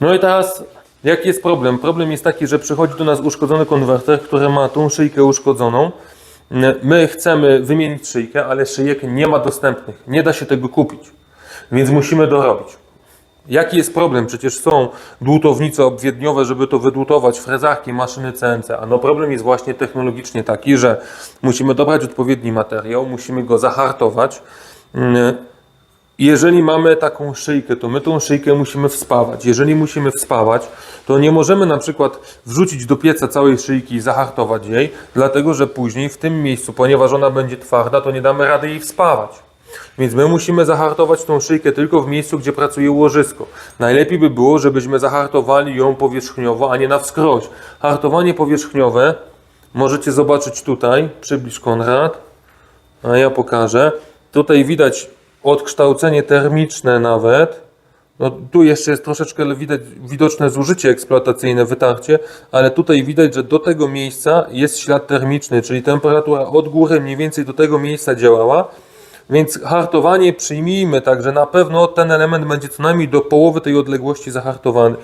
No i teraz, jaki jest problem? Problem jest taki, że przychodzi do nas uszkodzony konwerter, który ma tą szyjkę uszkodzoną. My chcemy wymienić szyjkę, ale szyjek nie ma dostępnych. Nie da się tego kupić. Więc musimy dorobić. Jaki jest problem? Przecież są dłutownice obwiedniowe, żeby to wydłutować, frezarki, maszyny CNC. A no problem jest właśnie technologicznie taki, że musimy dobrać odpowiedni materiał, musimy go zahartować. Jeżeli mamy taką szyjkę, to my tą szyjkę musimy wspawać. Jeżeli musimy wspawać, to nie możemy na przykład wrzucić do pieca całej szyjki i zahartować jej, dlatego że później w tym miejscu, ponieważ ona będzie twarda, to nie damy rady jej wspawać. Więc my musimy zahartować tą szyjkę tylko w miejscu, gdzie pracuje łożysko. Najlepiej by było, żebyśmy zahartowali ją powierzchniowo, a nie na wskroś. Hartowanie powierzchniowe możecie zobaczyć tutaj. Przybliż Konrad. A ja pokażę. Tutaj widać odkształcenie termiczne nawet. No, tu jeszcze jest troszeczkę widać widoczne zużycie eksploatacyjne, wytarcie, ale tutaj widać, że do tego miejsca jest ślad termiczny, czyli temperatura od góry mniej więcej do tego miejsca działała. Więc hartowanie przyjmijmy tak, że na pewno ten element będzie co najmniej do połowy tej odległości zahartowany.